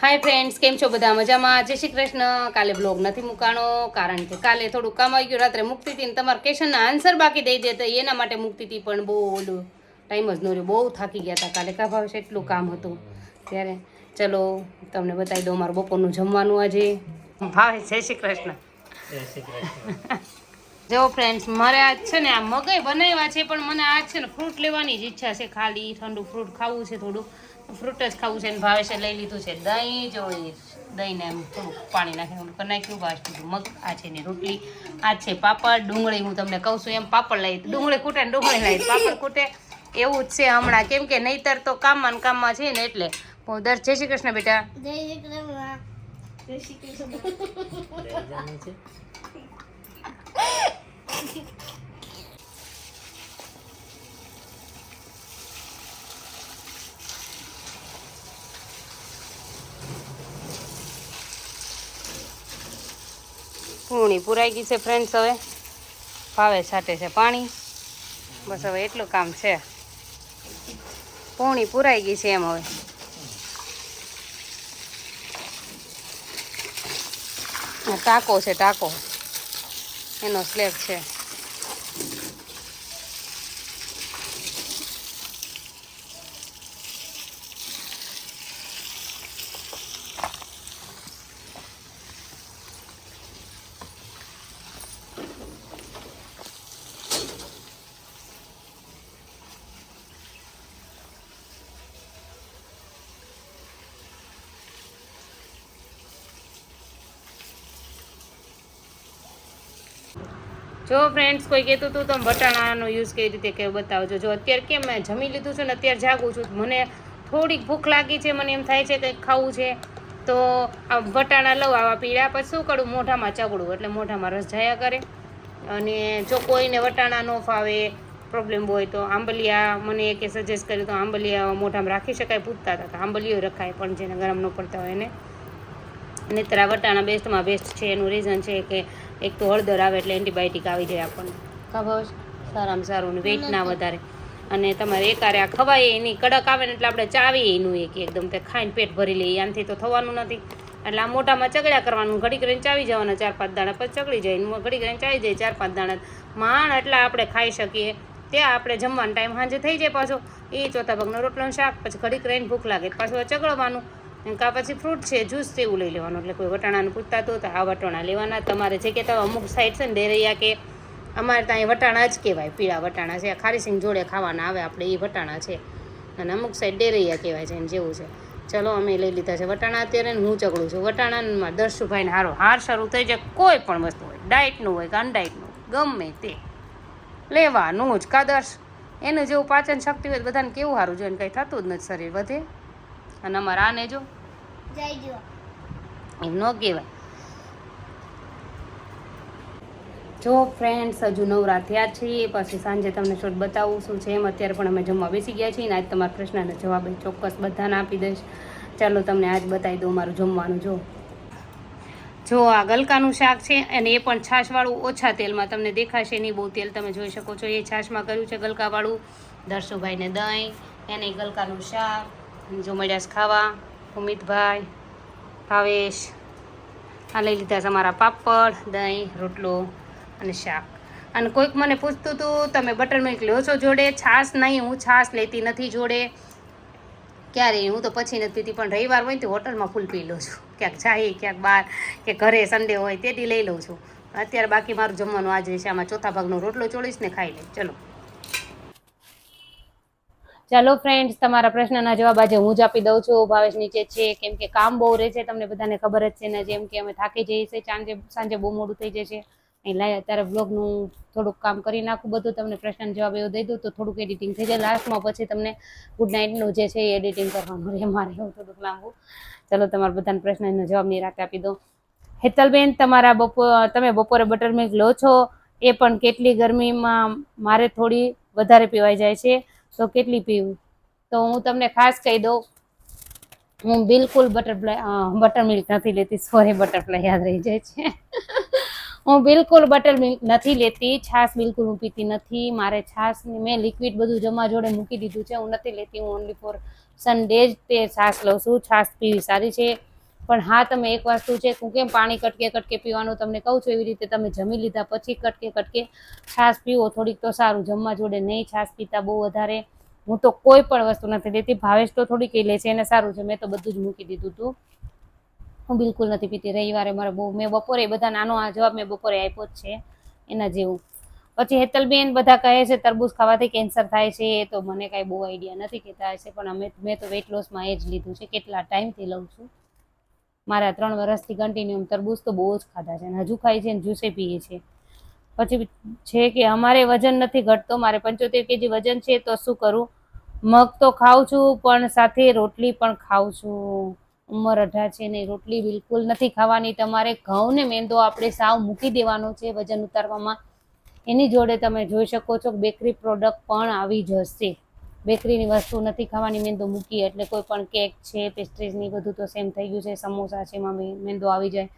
Hi friends કેમ છો બધા? મજામાં? જય શ્રી કૃષ્ણ. કાલે બ્લોગ નથી મૂકાણો કારણ કે કાલે થોડું કામ આવી ગયું રાત્રે મૂકતી હતી ને તમારા ક્વેશ્ચનના આન્સર બાકી દઈ દેતા એના માટે મૂકતી હતી પણ બહુ ઓલું ટાઈમ જ ન રહ્યો. બહુ થાકી ગયા હતા કાલે. કા ભાવે એટલું કામ હતું? ત્યારે ચલો તમને બતાવી દઉં મારું બપોરનું જમવાનું આજે. ભાવે જય શ્રી કૃષ્ણ. જો ફ્રેન્ડ્સ મારે આજ છે ને આ મગઈ બનાવ્યા છે પણ મને આજ છે ને ફ્રૂટ લેવાની જ ઈચ્છા છે. ખાલી ઠંડુ ફ્રૂટ ખાવું છે થોડું. ફ્રૂટ જ ખાવું છે ને ભાવે છે લઈ લીધું છે દહીં જો દહીં દહીંને એમ થોડુંક પાણી નાખીને ઓલું કરી નાખ્યું ભાવે બીજું મગ આ છે ને રોટલી આ છે પાપડ ડુંગળી હું તમને કહું છું એમ પાપડ લઈ ડુંગળી ખૂટે ને ડુંગળી લઈ પાપડ ખૂટે એવું જ છે હમણાં કેમ કે નહીતર તો કામમાં ને કામમાં છે ને એટલે દર જય શ્રી કૃષ્ણ બેટા. જય શ્રી કૃષ્ણ. જય શ્રી કૃષ્ણ. પૂણી પુરાઈ ગઈ છે ફ્રેન્ડ્સ હવે ભાવે છાંટે છે પાણી. બસ હવે એટલું કામ છે. પૂણી પુરાઈ ગઈ છે એમ હવે. ટાંકો છે, ટાંકો. એનો સ્લેબ છે. જો ફ્રેન્ડ્સ કોઈ કહેતું હતું, તમે વટાણાનો યુઝ કઈ રીતે કે બતાવજો. જો અત્યારે કેમ મેં જમી લીધું છે ને અત્યારે જાગું છું મને થોડીક ભૂખ લાગી છે, મને એમ થાય છે કંઈક ખાવું છે. તો આ વટાણા લઉં, આવા પીળા પછી શું કરું? મોઢામાં ચગડું એટલે મોઢામાં રસ જાયા કરે. અને જો કોઈને વટાણા ન ફાવે પ્રોબ્લેમ હોય, તો આંબલિયા મને એકે સજેસ્ટ કર્યું તો આંબલિયા મોઢામાં રાખી શકાય પૂછતા હતા, તો આંબલીઓ રખાય, પણ જેને ગરમ ન પડતા હોય એને. નહીતર આ વટાણા બેસ્ટમાં બેસ્ટ છે એનું રીઝન છે કે એક તો હળદર આવે એટલે એન્ટીબાયોટિક આવી જાય આપણને. ખબર સારામાં સારું ને વેઇટ ના વધારે. અને તમારે એકારે આ ખવાય એની કડક આવે ને એટલે આપણે ચાવીએ એનું એક એકદમ તે ખાઈને પેટ ભરી લઈએ. આનાથી તો થવાનું નથી. એટલે આ મોટામાં ચગડ્યા કરવાનું. ઘડી કરીને ચાવી જવાના ચાર પાંચ દાણા પછી ચગડી જાય. ઘડી કરીને ચાવી જાય ચાર પાંચ દાણા. માણ એટલા આપણે ખાઈ શકીએ. ત્યાં આપણે જમવાનો ટાઈમ સાંજે થઈ જાય પાછો. એ ચોથા ભાગનો રોટલો શાક. પછી ઘડીક રહીને ભૂખ લાગે. પાછું ચગડવાનું કાં પછી ફ્રૂટ છે જ્યુસ તેવું લઈ લેવાનું. એટલે કોઈ વટાણાનું પૂછતા તો આ વટાણા લેવાના. તમારે જે કહેતા અમુક સાઈડ છે ને, ડેરૈયા કે અમારે ત્યાં વટાણા જ કહેવાય. પીળા વટાણા છે આ ખારી સિંગ જોડે ખાવાના આવે આપણે, એ વટાણા છે. અને અમુક સાઈડ ડેરૈયા કહેવાય છે, એમ જેવું છે. ચલો, અમે લઈ લીધા છે. વટાણા અત્યારે હું ચગડું છું. વટાણામાં દર્શુભાઈને હારો, હાર શરૂ થઈ જાય કોઈ પણ વસ્તુ હોય. ડાયટનું હોય કે અનડાયટનું ગમે તે. લેવાનું જ. કાદર્શ એનું જેવું પાચન શક્તિ હોય બધાને કેવું સારું જોઈએ કંઈ થતું જ નથી શરીર વધે અને અમારા આને જો એમ ન કહેવાય. જો ફ્રેન્ડ્સ હજુ નવરા થયા છીએ પછી સાંજે તમને શોર્ટ બતાવું શું છે એમ. અત્યારે પણ અમે જમવા બેસી ગયા છીએ ને આજ તમારા પ્રશ્નના જવાબ ચોક્કસ બધાને આપી દઈશ. ચાલો તમને આજ બતાવી દઉં મારું જમવાનું, જો. જો આ ગલકાનું શાક છે અને એ પણ છાશવાળું ઓછા તેલમાં તમને દેખાશે. નહીં બહુ તેલ તમે જોઈ શકો છો. એ છાશમાં કર્યું છે ગલકાવાળું. દર્શુભાઈને દહીં, એને ગલકાનું શાક જો મળ્યા ખાવા. ઉમિતભાઈ ભાવેશ. આ લઈ લીધા છે અમારા પાપડ, દહીં, રોટલો અને શાક. અને કોઈક મને પૂછતું હતું તમે બટર મિલ્ક લો છો જોડે? છાશ નહીં, હું છાશ લેતી નથી જોડે. ક્યારે? હું તો પછી નથી પીતી પણ રવિવાર હોય તો હોટલમાં ફૂલ પી લઉં છું. ક્યાંક જાય, ક્યાંક બહાર, કે ઘરે સન્ડે હોય તેથી લઈ લઉં છું. અત્યારે બાકી મારું જમવાનું આજે છે. આમાં ચોથા ભાગનો રોટલો ચોળીશ ને ખાઈ લે ચલો. ચાલો ફ્રેન્ડ્સ તમારા પ્રશ્નના જવાબ આજે હું જ આપી દઉં છું. ભાવેશ નીચે છે, કેમ કે કામ બહુ રહે છે, તમને બધાને ખબર જ છે ને, જેમ કે અમે થાકી જઈએ છીએ, સાંજે સાંજે બહુ મોડું થઈ છે એ લાય, અત્યારે બ્લોગનું થોડુંક કામ કરી નાખું બધું, તમને પ્રશ્ન જવાબ એવો દઈ દઉં તો થોડુંક એડિટિંગ થઈ જાય. લાસ્ટમાં પછી તમને ગુડ નાઇટનું જે છે એ એડિટિંગ કરવાનું રહે મારે એવું થોડુંક લાંબુ. ચલો તમારા બધાના પ્રશ્નનો જવાબ નિરાતે આપી દઉં. હેતલબેન, તમારા બપોર તમે બપોરે બટર મિલ્ક લો છો, એ પણ કેટલી ગરમીમાં મારે થોડી વધારે પીવાઈ જાય છે. તો કેટલી પીવું? તો હું તમને ખાસ કહી દઉં, હું બિલકુલ બટરફ્લાય બટર મિલ્ક નથી લેતી. સોરી બટરફ્લાય યાદ રહી જાય છે. હું બિલકુલ બટર મિલ્ક નથી લેતી, છાશ બિલકુલ હું પીતી નથી. મારે છાશ મેં લિક્વિડ બધું જમા જોડે મૂકી દીધું છે. હું નથી લેતી, હું ઓનલી ફોર સન્ડે જ તે છાશ લઉં છું. છાશ પીવી સારી છે. પણ હા, તમે એક વસ્તુ છે હું કેમ પાણી કટકે કટકે પીવાનું તમને કહું છું એવી રીતે તમે જમી લીધા પછી કટકે કટકે છાશ પીવો, થોડીક તો સારું, જમવા જોડે નહીં છાશ પીતા બહુ વધારે. હું તો કોઈ પણ વસ્તુ નથી લેતી ભાવેશ તો થોડીક એ લે છે, એને સારું છે, મેં તો બધું જ મૂકી દીધું હતું હું બિલકુલ નથી પીતી, રવિવારે મારે બહુ, મેં બપોરે બધા નાનો આ જવાબ મેં બપોરે આપ્યો જ છે, એના જેવું. પછી હેતલબેન બધા કહે છે, તરબૂચ ખાવાથી કેન્સર થાય છે, એ તો મને કાંઈ બહુ આઈડિયા નથી કહેતા હશે પણ અમે, મેં તો વેટ લોસમાં એ જ લીધું છે, કેટલા ટાઈમથી લઉં છું. મારા ત્રણ વર્ષથી કન્ટિન્યુ તરબૂચ તો બહુ જ ખાધા છે અને હજુ ખાય છે અને જ્યુસે પીએ છે પછી છે કે અમારે વજન નથી ઘટતો, મારે પંચોતેર કેજી વજન છે તો શું કરું? મગ તો ખાઉં છું, પણ સાથે રોટલી પણ ખાઉં છું. ઉંમર અઢાર છે ને રોટલી બિલકુલ નથી ખાવાની. તમારે ઘઉં ને મેંદો આપણે સાવ મૂકી દેવાનો છે વજન ઉતારવામાં. એની જોડે તમે જોઈ શકો છો બેકરી પ્રોડક્ટ પણ આવી જશે બેકરીની વસ્તુ નથી ખાવાની, મેંદો મૂકી એટલે કોઈ પણ કેક છે પેસ્ટ્રીઝની બધું તો સેમ થઈ ગયું છે. સમોસા છે, એમાં મેંદો આવી જાય.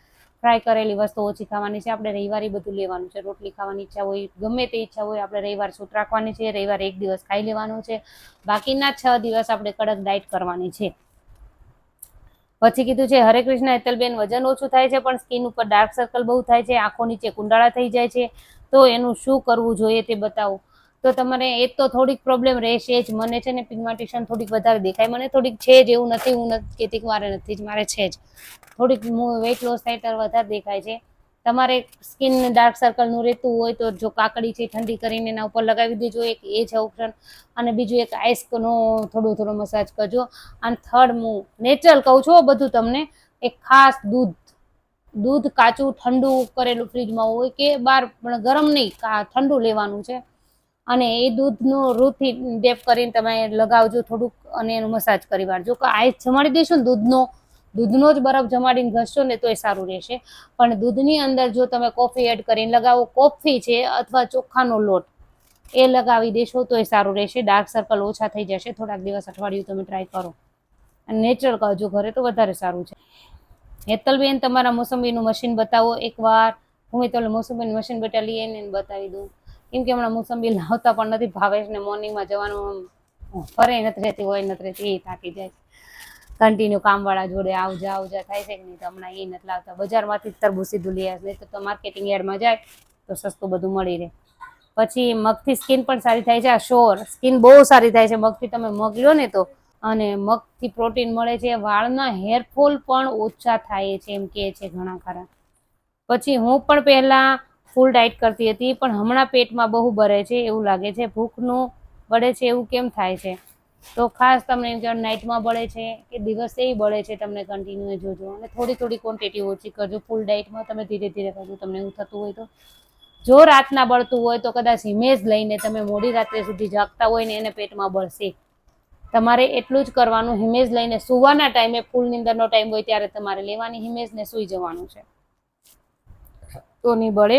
ફ્રાય કરેલી વસ્તુ ઓછી ખાવાની છે. આપણે રવિવારે બધું લેવાનું છે. રોટલી ખાવાની ઈચ્છા હોય, ગમે તે ઈચ્છા હોય, આપણે રવિવાર છૂટ રાખવાની છે. રવિવારે એક દિવસ ખાઈ લેવાનું છે. બાકીના છ દિવસ આપણે કડક ડાયટ કરવાની છે. પછી કીધું છે, હરે કૃષ્ણ, હેતલબેન, વજન ઓછું થાય છે, પણ સ્કિન ઉપર ડાર્ક સર્કલ બહુ થાય છે. આંખો નીચે કુંડાળા થઈ જાય છે. તો એનું શું કરવું જોઈએ તે બતાવો. તો તમારે એ તો થોડીક પ્રોબ્લેમ રહેશે જ. મને છે ને પિગમેન્ટેશન થોડીક વધારે દેખાય. મને થોડીક છે જ એવું નથી. હું નથી કહેતી મારે નથી જ. મારે છે જ. થોડીક વેઇટ લોસ થાય ત્યારે વધારે દેખાય છે. તમારે સ્કિન ડાર્ક સર્કલનું રહેતું હોય તો જો કાકડી છે ઠંડી કરીને એના ઉપર લગાવી દેજો. એક એ છે ઓપ્શન અને બીજું એક આઈસ્કનો થોડું થોડો મસાજ કરજો. અને થર્ડ હું નેચરલ કહું છું બધું તમને. એક ખાસ દૂધ. દૂધ કાચું ઠંડુ કરેલું ફ્રીજમાં હોય કે બહાર પણ ગરમ નહીં ઠંડુ લેવાનું છે. અને એ દૂધનું રૂથી ડેપ કરીને તમે લગાવજો થોડુંક અને એનું મસાજ કરી વાળજો. કે આઈસ જમાડી દઈશું ને દૂધનો દૂધનો જ બરફ જમાડીને ઘસશો ને તો એ સારું રહેશે. પણ દૂધની અંદર જો તમે કોફી એડ કરીને લગાવો, કોફી છે અથવા ચોખાનો લોટ, એ લગાવી દેશો તો એ સારું રહેશે. ડાર્ક સર્કલ ઓછા થઈ જશે. થોડાક દિવસ અઠવાડિયું તમે ટ્રાય કરો. અને નેચરલ કરજો ઘરે તો વધારે સારું છે. હેતલબેન, તમારા મોસંબીનું મશીન બતાવો. એકવાર હું તો મોસંબીનું મશીન બેટા લઈએ એને બતાવી દઉં. કેમ કે હમણાં મોસંબી લાવતા પણ નથી, ભાવેશને મોર્નિંગમાં જવાનું ફરે, નથી રહેતી હોય, નથી રહેતી, એ થાકી જાય. કન્ટિન્યુ કામવાળા જોડે આવજા આવજા થાય છે કે નહીં, તો હમણાં એ નથી લાવતા. બજારમાંથી તરબૂચ સીધું લઈ આવે, નહીં તો માર્કેટિંગ યાર્ડમાં જાય, તો સસ્તું બધું મળી રહે. પછી મગથી સ્કિન પણ સારી થાય છે, આ શોર સ્કિન બહુ સારી થાય છે, મગથી તમે મગ લો ને તો, અને મગથી પ્રોટીન મળે છે, વાળના હેરફોલ પણ ઓછા થાય છે, એમ કે છે ઘણા ખરા. પછી હું પણ પહેલાં ફૂલ ડાયટ કરતી હતી, પણ હમણાં પેટમાં બહુ ભરે છે એવું લાગે છે. ભૂખનું બળે છે એવું કેમ થાય છે? તો ખાસ તમને નાઇટમાં બળે છે કે દિવસે બળે છે તમને કન્ટિન્યુ જોજો. અને થોડી થોડી ક્વોન્ટિટી ઓછી કરજો. ફૂલ ડાયટમાં તમે ધીરે ધીરે કરજો. તમને એવું થતું હોય તો. જો રાતના બળતું હોય તો કદાચ હિમેજ લઈને તમે મોડી રાત્રે સુધી જાગતા હોય ને એને પેટમાં બળશે. તમારે એટલું જ કરવાનું. હિમેજ લઈને સુવાના ટાઈમે ફૂલ નીંદરનો ટાઈમ હોય ત્યારે તમારે લેવાની. હિમેજને સૂઈ જવાનું છે. તો નહીં બળે.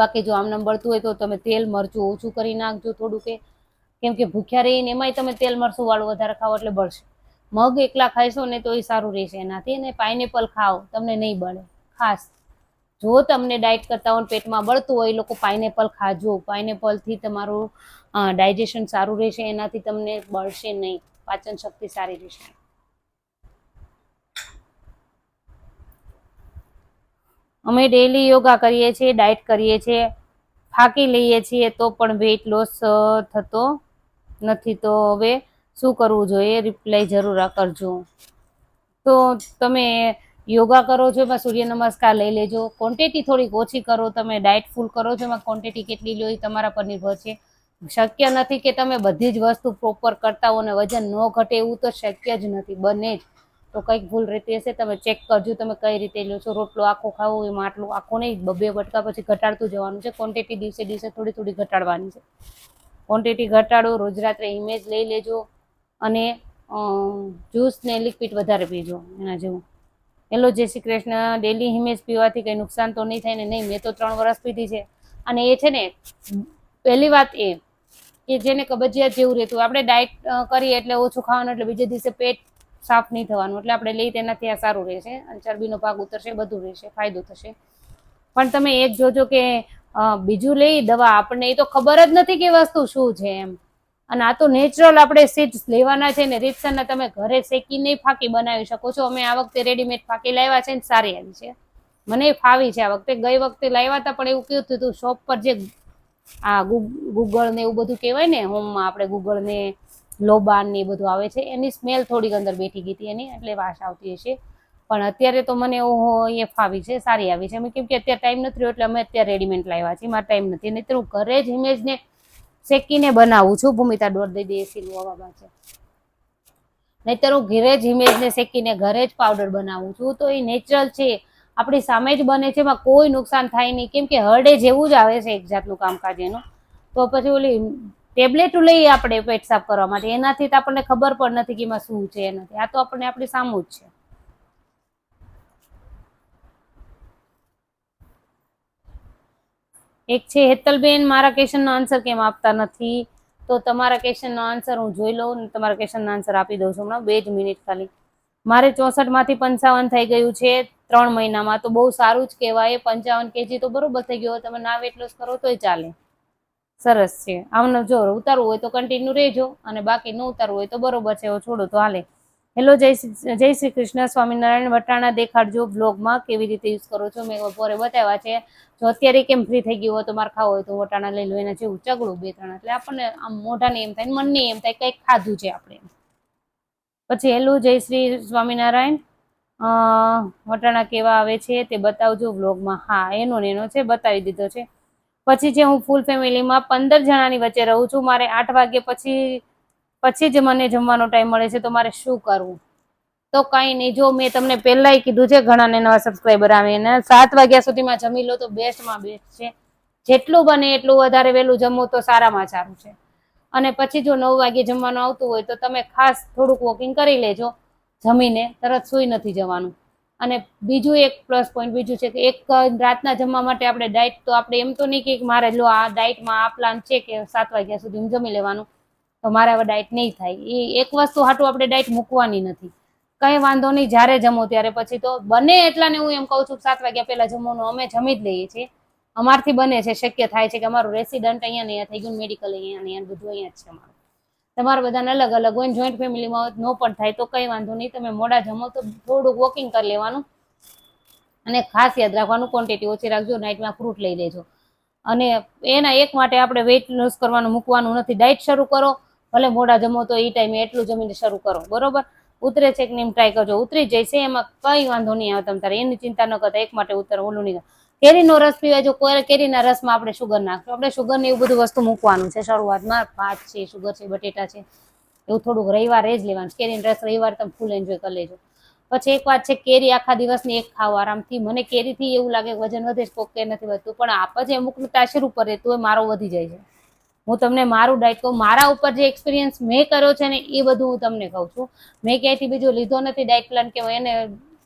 બાકી જો આમને બળતું હોય તો તમે તેલ મરચું ઓછું કરી નાખજો થોડું કે કેમ કે ભૂખ્યા રહીને એમાંય તમે તેલ મરચું વાળું વધારે ખાઓ એટલે બળશે. મગ એકલા ખાઈશો ને તો એ સારું રહેશે. એનાથી અને પાઇનેપલ ખાઓ, તમને નહીં બળે. ખાસ. જો તમને ડાયટ કરતા હોય પેટમાં બળતું હોય, એ લોકો પાઇનેપલ ખાજો. પાઇનેપલથી તમારું ડાયજેશન સારું રહેશે. એનાથી તમને બળશે નહીં. પાચન શક્તિ સારી રહેશે. અમે ડેલી યોગા કરીએ છીએ ડાયટ કરીએ છીએ, થાકી લઈએ છીએ તો પણ વેઇટ લોસ થતો નથી તો હવે શું કરવું જોઈએ? રિપ્લાય જરૂર કરજો. તો તમે યોગા કરો છો એમાં સૂર્ય નમસ્કાર લઈ લેજો. ક્વોન્ટિટી થોડીક ઓછી કરો તમે ડાયટ ફૂલ કરો છો એમાં ક્વોન્ટિટી કેટલી લો એ તમારા પર નિર્ભર છે. શક્ય નથી કે તમે બધી જ વસ્તુ પ્રોપર કરતા હો અને વજન ન ઘટે એવું તો શક્ય જ નથી, બને જ. તો કંઈક ભૂલ રહેતી હશે, તમે ચેક કરજો, તમે કઈ રીતે લો છો, રોટલો આખો ખાવો એમાં આટલું આખો નહીં, બબે બટકા પછી ઘટાડતું જવાનું છે ક્વોન્ટિટી દિવસે દિવસે થોડી થોડી ઘટાડવાની છે. ક્વોન્ટિટી ઘટાડો, રોજ રાત્રે ઇમેજ લઈ લેજો અને જ્યુસ ને લિક્વિડ વધારે પીજો, એના જેવું. હેલો, જય શ્રી કૃષ્ણ. ડેલી હિમેજ પીવાથી કંઈ નુકસાન તો નહીં થાય ને નહીં, મેં તો ત્રણ વર્ષ પીધી છે. અને એ છે ને, પહેલી વાત એ, કે જેને કબજિયાત જેવું રહેતું આપણે ડાયટ કરીએ એટલે ઓછું ખાવાનું, એટલે બીજે દિવસે પેટ સાફ નહીં થવાનું. એટલે આપણે લઈ તેનાથી આ સારું રહેશે. અને ચરબીનો ભાગ ઉતરશે, બધું રહેશે, ફાયદો થશે. પણ તમે એક જોજો કે બીજું લઈ દવા. આપણને એ તો ખબર જ નથી કે વસ્તુ શું છે એમ. અને આ તો નેચરલ આપણે સીડ્સ લેવાના છે ને, રીતસરના તમે ઘરે શેકીને ફાકી બનાવી શકો છો. અમે આ વખતે રેડીમેડ ફાકી લાવ્યા છે ને, સારી આવી છે. મને ફાવી છે આ વખતે. ગઈ વખતે લાવ્યા હતા, પણ એવું થયું હતું, શોપ પર જે આ ગૂગળ ને એવું બધું કહેવાય ને, હોમમાં આપણે ગૂગળ ને લોબાન ને બધું આવે છે. એની સ્મેલ થોડીક અંદર બેઠી ગઈ હતી એની, એટલે વાસ આવતી હશે. પણ અત્યારે તો મને એ ફાવી છે, સારી આવી છે. અમે કેમ કે અત્યારે ટાઈમ નથી રહ્યો, એટલે અમે અત્યારે રેડીમેડ લાવ્યા છીએ. મારા ટાઈમ નથી. નહીં હું ઘરે જ ઇમેજને શેકીને બનાવું છું. ભૂમિતા દોર દઈ દે સીલું હવામાં છે નહીતર હું ઘરે જ ઇમેજને શેકીને ઘરે જ પાવડર બનાવું છું. તો એ નેચરલ છે. આપણી સામે જ બને છે. એમાં કોઈ નુકસાન થાય નહીં. કેમ કે હરડે જેવું જ આવે છે એક જાતનું કામકાજ એનું. તો પછી ઓલી ટેબ્લેટ લઈએ આપણે પેટ સાફ કરવા માટે. એનાથી તો આપણને ખબર પણ નથી કે એમાં શું છે, એનાથી. આ તો આપણને આપણી સામું જ છે. એક છે, હેતલબેન, મારા ક્વેશ્ચનનો આન્સર કેમ આપતા નથી? તો તમારા ક્વેશ્ચનનો આન્સર હું જોઈ લઉં તમારા ક્વેશ્ચનનો આન્સર આપી દઉં છું હમણાં. બે જ મિનિટ ખાલી. મારે ચોસઠમાંથી પંચાવન થઈ ગયું છે ત્રણ મહિનામાં. તો બહુ સારું જ કહેવાય. પંચાવન કેજી તો બરોબર થઈ ગયો. તમે ના વેટ લોસ કરો તોય ચાલે. સરસ છે. આમને જો ઉતારવું હોય તો કન્ટિન્યુ રહેજો અને બાકી ન ઉતારવું હોય તો બરોબર છે, એવો છોડો તો હાલે. હેલો જય જય શ્રી કૃષ્ણ. સ્વામિનારાયણ વટાણા દેખાડજો બ્લોગમાં કેવી રીતે યુઝ કરો છો? મેં બપોરે બતાવ્યા છે. જો અત્યારે કેમ ફ્રી થઈ ગયું હોય તો મારે ખાવું હોય તો વટાણા લઈ લો. એના જેવું ચગડું બે, ત્રણ. એટલે આપણને આમ મોઢાને એમ થાય મનને એમ થાય કંઈક ખાધું છે આપણે. પછી હેલો, જય શ્રી સ્વામિનારાયણ. વટાણા કેવા આવે છે તે બતાવજો વ્લોગમાં હા, એનો ને એનો છે, બતાવી દીધો છે. પછી જે હું ફૂલ ફેમિલીમાં પંદર જણાની વચ્ચે રહું છું, મારે આઠ વાગે પછી પછી જ મને જમવાનો ટાઈમ મળે છે, તો મારે શું કરવું? તો કંઈ નહીં, જો મેં તમને પહેલાંય કીધું છે, ઘણાને નવા સબસ્ક્રાઈબર આવે એને સાત વાગ્યા સુધીમાં જમી લો તો બેસ્ટમાં બેસ્ટ છે. જેટલું બને એટલું વધારે વહેલું જમો તો સારામાં સારું છે. અને પછી જો નવ વાગે જમવાનું આવતું હોય, તો તમે ખાસ થોડુંક વોકિંગ કરી લેજો, જમીને તરત સૂઈ નથી જવાનું. અને બીજું એક પ્લસ પોઈન્ટ બીજું છે કે એક રાતના જમવા માટે આપણે ડાયટ તો આપણે એમ તો નહીં કે મારે લો આ ડાયટમાં આ પ્લાન છે કે સાત વાગ્યા સુધી જમી લેવાનું. તો મારે હવે ડાયટ નહીં થાય. એ એક વસ્તુ હાટું આપણે ડાયટ મૂકવાની નથી. કંઈ વાંધો નહીં, જ્યારે જમો ત્યારે. પછી તો બને એટલાને હું એમ કહું છું સાત વાગ્યા પહેલા જમવાનું અમે જમી જ લઈએ છીએ. અમારથી બને છે, શક્ય થાય છે કે અમારું રેસિડન્ટ અહીંયા નહીં થઈ ગયું મેડિકલ અહીંયા નહીં બધું અહીંયા જ છે અમારું. તમારે બધાને અલગ અલગ હોય જોઈન્ટ ફેમિલીમાં હોય નો પણ થાય, તો કંઈ વાંધો નહીં. તમે મોડા જમો તો થોડુંક વોકિંગ કરી લેવાનું. અને ખાસ યાદ રાખવાનું ક્વોન્ટિટી ઓછી રાખજો નાઇટમાં ફ્રૂટ લઈ લેજો. અને એના એક માટે આપણે વેઇટ લોસ કરવાનું મૂકવાનું નથી. ડાયટ શરૂ કરો, ભલે મોડા જમો તો એ ટાઈમે એટલું જમીને શરૂ કરો. બરોબર? ઉતરે છે કે નહીં ટ્રાય કરજો. ઉતરી છે, એમાં કંઈ વાંધો નહીં આવે તમે તારે. એની ચિંતા ન કરતા, એક માટે ઉતર, ઓલું નહીં કેરીનો રસ પીવાય, જો કોઈ કેરીના રસમાં આપણે શુગર નાખશું. આપણે શુગર ને એવું બધું વસ્તુ મૂકવાનું છે શરૂઆતમાં. ભાત છે શુગર છે, બટેટા છે. એવું થોડુંક રવિવારે જ લેવાનું કેરીનો રસ રવિવારે તમે ફૂલ એન્જોય કરી લેજો. પછી એક વાત છે, કેરી આખા દિવસની એક ખાવ આરામથી. મને કેરીથી એવું લાગે વજન વધે છે, કોક કે નથી વધતું. પણ આપ જ અમુકનું તાસીર ઉપર રહેતું હોય, મારો વધી જાય છે. હું તમને મારું ડાયટ કહું. મારા ઉપર જે એક્સપિરિયન્સ મેં કર્યો છે ને, એ બધું હું તમને કહું છું. મેં ક્યાંયથી બીજો લીધો નથી ડાયટ પ્લાન કે એને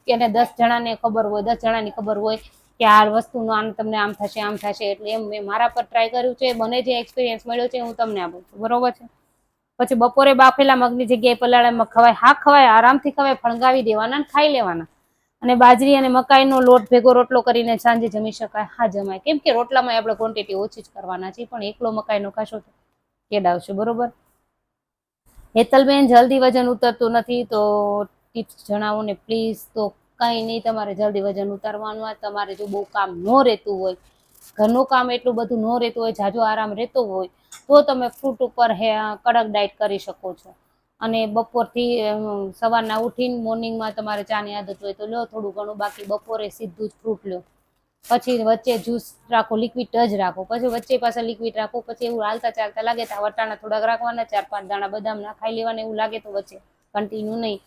એને દસ જણાને ખબર હોય, દસ જણાની ખબર હોય. કે આ વસ્તુનું આમ તમને આમ થશે આમ થશે એટલે એમ મેં મારા પર ટ્રાય કર્યું છે મને જે એક્સપિરિયન્સ મળ્યો છે હું તમને આપું છું. બરોબર છે? પછી બપોરે બાફેલા મગની જગ્યાએ પલાળા મગ ખવાય, હા ખવાય, આરામથી ખવાય, ફણગાવી દેવાના ખાઈ લેવાના. અને બાજરી અને મકાઈનો લોટ ભેગો રોટલો કરીને સાંજે જમી શકાય. હા, જમાય. કેમ કે રોટલામાં આપણે ક્વોન્ટિટી ઓછી જ કરવાના છે પણ એકલો મકાઈનો ખાશો તો કેડાવશે બરોબર? હેતલબેન, જલ્દી વજન ઉતરતું નથી તો ટિપ્સ જણાવો ને પ્લીઝ તો કંઈ નહીં તમારે જલ્દી વજન ઉતારવાનું હોય, તમારે જો બહુ કામ ન રહેતું હોય, ઘરનું કામ એટલું બધું ન રહેતું હોય, જાજો આરામ રહેતો હોય, તો તમે ફ્રૂટ ઉપર હે, કડક ડાયટ કરી શકો છો. અને બપોરથી સવારના ઉઠીને મોર્નિંગમાં તમારે ચાની આદત હોય તો લો, થોડું ઘણું બાકી બપોરે સીધું જ ફ્રૂટ લો. પછી વચ્ચે જ્યુસ રાખો, લિક્વિડ જ રાખો, પછી વચ્ચે પાછા લિક્વિડ રાખો, પછી એવું હાલતા ચાલતા લાગે તો વટાણા થોડાક રાખવાના, ચાર પાંચ દાણા બદામ ના ખાઈ લેવાના એવું લાગે તો વચ્ચે, કન્ટિન્યુ નહીં.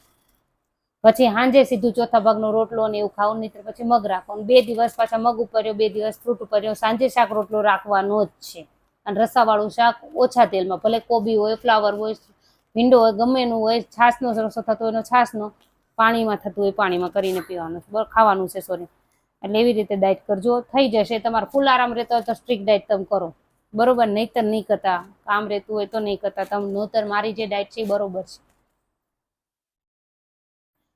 પછી સાંજે સીધું ચોથા ભાગનો રોટલો ને એવું ખાવું નહીં પછી મગ રાખો અને બે દિવસ પાછા મગ ઉપર બે દિવસ ફ્રૂટ ઉપર સાંજે શાક રોટલો રાખવાનો જ છે. અને રસાવાળું શાક ઓછા તેલમાં, ભલે કોબી હોય, ફ્લાવર હોય, ભીંડો હોય, ગમે એનું હોય, છાશનો રસો થતો હોય એનો છાશનો પાણીમાં થતું હોય પાણીમાં કરીને પીવાનું ખાવાનું છે સોરી એટલે એવી રીતે ડાયટ કરજો. થઈ જશે. તમારે ફૂલ આરામ રહેતો હોય તો સ્ટ્રીક ડાયટ તમે કરો. બરોબર? નહીતર નહીં કરતા. કામ રહેતું હોય તો નહીં કરતા. તમે નોતર મારી જે ડાયટ છે એ બરોબર છે.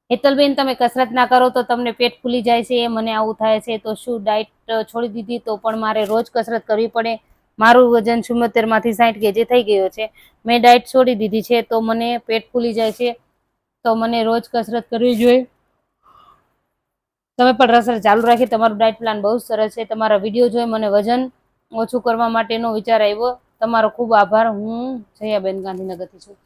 હેતલબેન, તમે કસરત ના કરો તો તમને પેટ ફૂલી જાય છે, મને આવું થાય છે, તો શું ડાયટ છોડી દીધી? તો પણ મારે રોજ કસરત કરવી પડે. મારું વજન ચુમ્મોતેરમાંથી સાઠ કેજી થઈ ગયો છે. મેં ડાયટ છોડી દીધી છે, તો મને પેટ ફૂલી જાય છે, તો મને રોજ કસરત કરવી જોઈએ. તમે પણ રસર ચાલુ રાખી, તમારું ડાયટ પ્લાન બહુ સરસ છે. તમારા વીડિયો જોઈ મને વજન ઓછું કરવા માટેનો વિચાર આવ્યો. તમારો ખૂબ આભાર. હું જયાબેન ગાંધીનગરથી છું.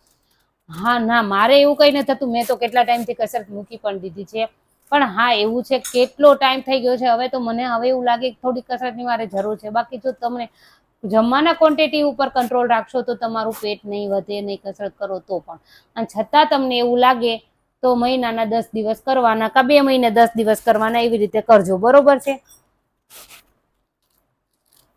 હા, ના, મારે એવું કંઈ નથી થતું. મેં તો કેટલા ટાઈમથી કસરત મૂકી પણ દીધી છે. પણ હા, એવું છે કેટલો ટાઈમ થઈ ગયો છે. હવે તો મને, હવે એવું લાગે કે થોડી કસરતની મારે જરૂર છે. બાકી જો તમને જમવાના ક્વોન્ટિટી ઉપર કંટ્રોલ રાખશો તો તમારું પેટ નહીં વધે, નહીં કસરત કરો તો પણ. અને છતાં તમને એવું લાગે તો મહિનાના દસ દિવસ કરવાના કા બે મહિને દસ દિવસ કરવાના, એવી રીતે કરજો. બરોબર છે?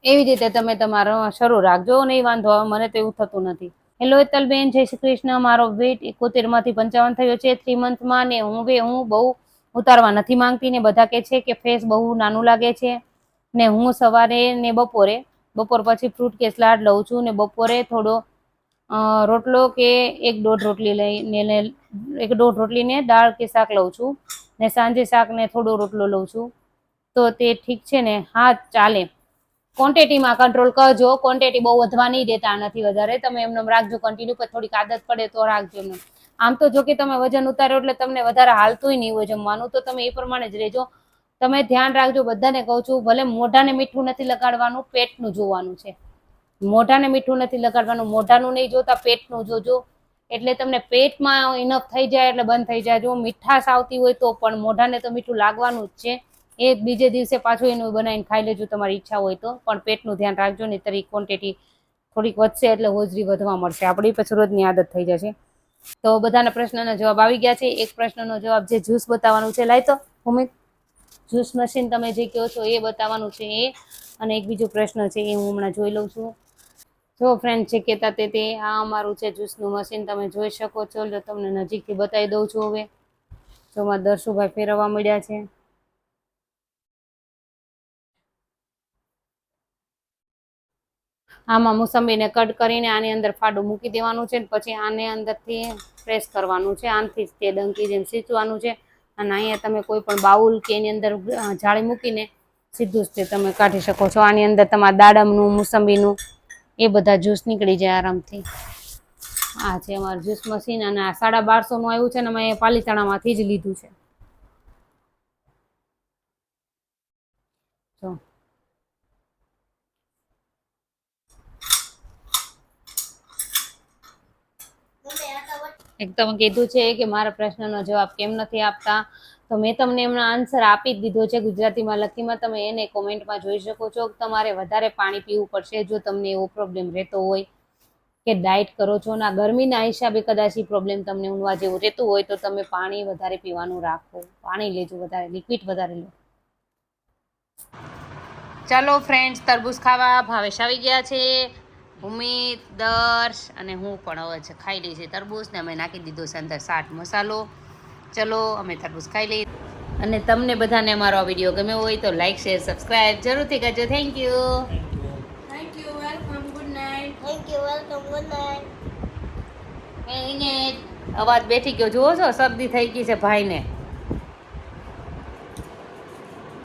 એવી રીતે તમે તમારો શરૂ રાખજો. નહીં, વાંધો, મને તો એવું થતું નથી. હેલો હેતલબેન જય શ્રી કૃષ્ણ. મારો વેટ એકોતેરમાંથી પંચાવન થયો છે. થ્રી મંથમાં ને હું બે હું બહુ ઉતારવા નથી માંગતી ને બધા કહે છે કે ફેસ બહુ નાનું લાગે છે ને હું સવારે ને બપોરે, બપોર પછી ફ્રૂટ કે સલાડ લઉં છું ને બપોરે થોડો રોટલો કે એક દોઢ રોટલી લઈને એક દોઢ રોટલીને દાળ કે શાક લઉં છું ને સાંજે શાક ને થોડો રોટલો લઉં છું. તો તે ઠીક છે ને? હા, ચાલે. ક્વોન્ટિટીમાં કંટ્રોલ કરજો. ક્વોન્ટિટી બહુ વધવા નહીં દેતા નથી વધારે. તમે એમને રાખજો કન્ટિન્યુ પર થોડીક આદત પડે તો રાખજો એમને. આમ તો જો કે તમે વજન ઉતાર્યો એટલે તમને વધારે હાલતુંય નહીં હોય જમવાનું, તો તમે એ પ્રમાણે જ રહેજો. તમે ધ્યાન રાખજો, બધાને કહું છું, ભલે મોઢાને મીઠું નથી લગાડવાનું, પેટનું જોવાનું છે. મોઢાને મીઠું નથી લગાડવાનું, મોઢાનું નહીં જોતા, પેટનું જોજો. એટલે તમને પેટમાં ઇનફ થઈ જાય એટલે બંધ થઈ જાય. જો મીઠાશ આવતી હોય તો પણ મોઢાને તો મીઠું લાગવાનું જ છે. એ બીજે દિવસે પાછું એનું બનાવીને ખાઈ લેજો તમારી ઈચ્છા હોય તો. પણ પેટનું ધ્યાન રાખજો નહીં તરી ક્વોન્ટિટી થોડીક વધશે એટલે હોજરી વધવા મળશે. આપણી પછી રોજની આદત થઈ જશે. તો બધાના પ્રશ્નના જવાબ આવી ગયા છે. એક પ્રશ્નનો જવાબ જે જ્યુસ બતાવવાનું છે. લાય તો ભૂમિક જ્યુસ મશીન તમે જે કહો છો એ બતાવવાનું છે એ. અને એક બીજો પ્રશ્ન છે એ હું હમણાં જોઈ લઉં છું. જો ફ્રેન્ડ છે કહેતા તે તે, આ અમારું છે જ્યુસનું મશીન તમે જોઈ શકો છો. તમને નજીકથી બતાવી દઉં છું હવે. જો મારા દર્શુભાઈ ફેરવવા મળ્યા છે. આમાં મોસંબીને કટ કરીને આની અંદર ફાડું મૂકી દેવાનું છે પછી આને અંદરથી પ્રેસ કરવાનું છે. આનથી તે ડંકી જેમ સીંચવાનું છે. અને અહીંયા તમે કોઈ પણ બાઉલ કે એની અંદર જાળી મૂકીને સીધું જ તે તમે કાઢી શકો છો. આની અંદર તમારા દાડમનું, મોસંબીનું એ બધા જ્યુસ નીકળી જાય આરામથી. આ છે અમારું જ્યુસ મશીન અને આ સાડા બારસોનું આવ્યું છે અને અમે પાલીતાણામાંથી જ લીધું છે જો મમ્મી આ તો વટ- એક તમે કીધું છે કે મારા પ્રશ્નનો જવાબ કેમ નથી આપતા. તો મેં તમને એમનો આન્સર આપી જ દીધો છે ગુજરાતીમાં લખીમાં. તમે એને કોમેન્ટમાં જોઈ શકો છો તમારે વધારે પાણી પીવું પડશે જો તમને એવો પ્રોબ્લેમ રહેતો હોય કે ડાયટ કરો છો. ના ગરમીના હિસાબે કદાચ એ પ્રોબ્લેમ તમને ઊંઘવા જેવું રહેતું હોય તો તમે પાણી વધારે પીવાનું રાખો. પાણી લેજો વધારે લિક્વિડ વધારે લો. ચાલો ફ્રેન્ડ્સ તરબૂચ ખાવા ભાવેશ આવી ગયા છે. ભૂમિ દર્શ અને હું પણ હવે છે ખાઈ લઈ છે તરબૂચ ને અમે નાખી દીધો છે અંદર સાટ મસાલો. ચલો અમે તરબૂચ ખાઈ લઈએ. અને તમને બધાને અમારો આ વીડિયો ગમ્યો હોય તો લાઈક શેર સબસ્ક્રાઈબ જરૂરથી કરજો. Thank you thank you welcome good night thank you welcome good night અવાજ બેઠી ગયો. જુઓ છો શરદી થઈ ગઈ છે ભાઈને.